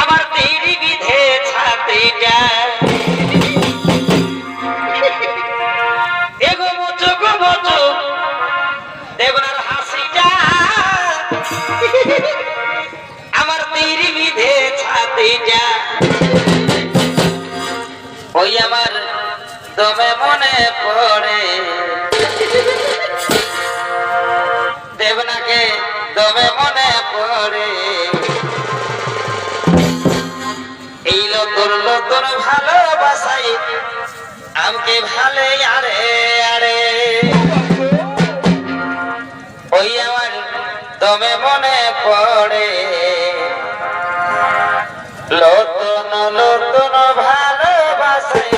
আমার তেরি বিধে ছাতিটা ওই আমার দমে মনে পড়ে। দেবনাকে দমে মনে পড়ে। এই ভালোবাসাই আমাকে ভালে আরে আরে লতন লতন ভালোবাসাই